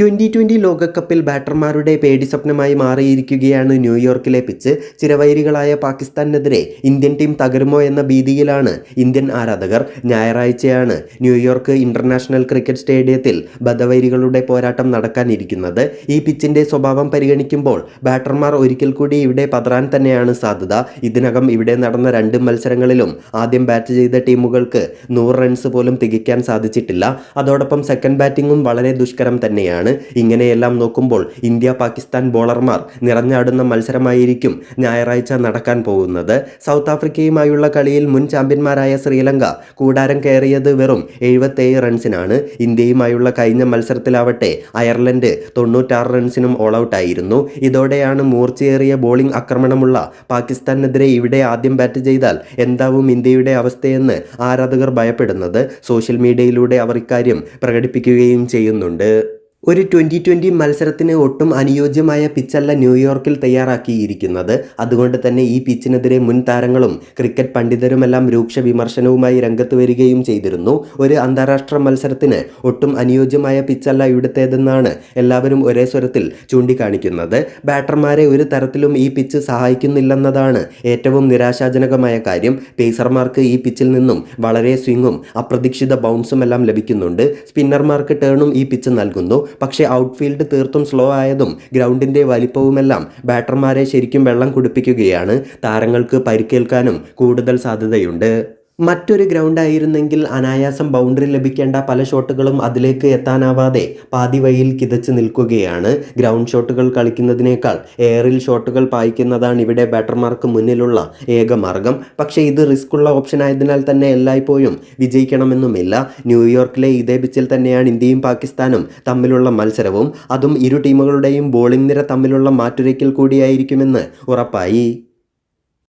Twenty twenty ലോകകപ്പിൽ ബാറ്റർമാരുടെ പേടി സ്വപ്നമായി മാറിയിരിക്കുകയാണ് ന്യൂയോർക്കിലെ പിച്ച്. ചിരവൈരികളായ പാകിസ്ഥാനെതിരെ ഇന്ത്യൻ ടീം തകരുമോ എന്ന ഭീതിയിലാണ് ഇന്ത്യൻ ആരാധകർ. ഞായറാഴ്ചയാണ് ന്യൂയോർക്ക് ഇന്റർനാഷണൽ ക്രിക്കറ്റ് സ്റ്റേഡിയത്തിൽ ബദവൈരികളുടെ പോരാട്ടം നടക്കാനിരിക്കുന്നത്. ഈ പിച്ചിന്റെ സ്വഭാവം പരിഗണിക്കുമ്പോൾ ബാറ്റർമാർ ഒരിക്കൽ കൂടി ഇവിടെ പതറാൻ തന്നെയാണ് സാധ്യത. ഇതിനകം ഇവിടെ നടന്ന രണ്ട് മത്സരങ്ങളിലും ആദ്യം ബാറ്റ് ചെയ്ത ടീമുകൾക്ക് നൂറ് റൺസ് പോലും തികയ്ക്കാൻ സാധിച്ചിട്ടില്ല. അതോടൊപ്പം സെക്കൻഡ് ബാറ്റിംഗും വളരെ ദുഷ്കരം തന്നെയാണ്. ഇങ്ങനെയെല്ലാം നോക്കുമ്പോൾ ഇന്ത്യ പാകിസ്ഥാൻ ബോളർമാർ നിറഞ്ഞാടുന്ന മത്സരമായിരിക്കും ഞായറാഴ്ച നടക്കാൻ പോകുന്നത്. സൗത്ത് ആഫ്രിക്കയുമായുള്ള കളിയിൽ മുൻ ചാമ്പ്യന്മാരായ ശ്രീലങ്ക കൂടാരം കയറിയത് വെറും എഴുപത്തേഴ് റൺസിനാണ്. ഇന്ത്യയുമായുള്ള കഴിഞ്ഞ മത്സരത്തിലാവട്ടെ അയർലൻഡ് തൊണ്ണൂറ്റാറ് റൺസിനും ഓൾ ഔട്ടായിരുന്നു ഇതോടെയാണ് മൂർച്ചയേറിയ ബോളിംഗ് ആക്രമണമുള്ള പാകിസ്ഥാനെതിരെ ഇവിടെ ആദ്യം ബാറ്റ് ചെയ്താൽ എന്താവും ഇന്ത്യയുടെ അവസ്ഥയെന്ന് ആരാധകർ ഭയപ്പെടുന്നത്. സോഷ്യൽ മീഡിയയിലൂടെ അവർ ഇക്കാര്യം പ്രകടിപ്പിക്കുകയും ചെയ്യുന്നുണ്ട്. ഒരു ട്വന്റി ട്വന്റി മത്സരത്തിന് ഒട്ടും അനുയോജ്യമായ പിച്ചല്ല ന്യൂയോർക്കിൽ തയ്യാറാക്കിയിരിക്കുന്നത്. അതുകൊണ്ട് തന്നെ ഈ പിച്ചിനെതിരെ മുൻ താരങ്ങളും ക്രിക്കറ്റ് പണ്ഡിതരുമെല്ലാം രൂക്ഷ വിമർശനവുമായി രംഗത്ത് വരികയും ചെയ്തിരുന്നു. ഒരു അന്താരാഷ്ട്ര മത്സരത്തിന് ഒട്ടും അനുയോജ്യമായ പിച്ചല്ല ഇവിടുത്തേതെന്നാണ് എല്ലാവരും ഒരേ സ്വരത്തിൽ ചൂണ്ടിക്കാണിക്കുന്നത്. ബാറ്റർമാരെ ഒരു തരത്തിലും ഈ പിച്ച് സഹായിക്കുന്നില്ലെന്നതാണ് ഏറ്റവും നിരാശാജനകമായ കാര്യം. പേസർമാർക്ക് ഈ പിച്ചിൽ നിന്നും വളരെ സ്വിങ്ങും അപ്രതീക്ഷിത ബൗൺസും എല്ലാം ലഭിക്കുന്നുണ്ട്. സ്പിന്നർമാർക്ക് ടേണും ഈ പിച്ച് നൽകുന്നു. പക്ഷേ ഔട്ട്ഫീൽഡ് തീർത്തും സ്ലോ ആയതും ഗ്രൗണ്ടിന്റെ വലിപ്പവുമെല്ലാം ബാറ്റർമാരെ ശരിക്കും വെള്ളം കുടിപ്പിക്കുകയാണ്. താരങ്ങൾക്ക് പരിക്കേൽക്കാനും കൂടുതൽ സാധ്യതയുണ്ട്. മറ്റൊരു ഗ്രൗണ്ടായിരുന്നെങ്കിൽ അനായാസം ബൗണ്ടറി ലഭിക്കേണ്ട പല ഷോട്ടുകളും അതിലേക്ക് എത്താനാവാതെ പാതി വഴിയിൽ കിതച്ച് നിൽക്കുകയാണ്. ഗ്രൗണ്ട് ഷോട്ടുകൾ കളിക്കുന്നതിനേക്കാൾ എയറിൽ ഷോട്ടുകൾ പായിക്കുന്നതാണ് ഇവിടെ ബാറ്റർമാർക്ക് മുന്നിലുള്ള ഏക മാർഗം. പക്ഷേ ഇത് റിസ്ക് ഉള്ള ഓപ്ഷൻ ആയതിനാൽ തന്നെ എല്ലായ്പ്പോഴും വിജയിക്കണമെന്നുമില്ല. ന്യൂയോർക്കിലെ ഇതേ പിച്ചിൽ തന്നെയാണ് ഇന്ത്യയും പാകിസ്ഥാനും തമ്മിലുള്ള മത്സരവും. അതും ഇരു ടീമുകളുടെയും ബോളിംഗ് നിര തമ്മിലുള്ള മാറ്റുരയ്ക്കൽ കൂടിയായിരിക്കുമെന്ന് ഉറപ്പായി.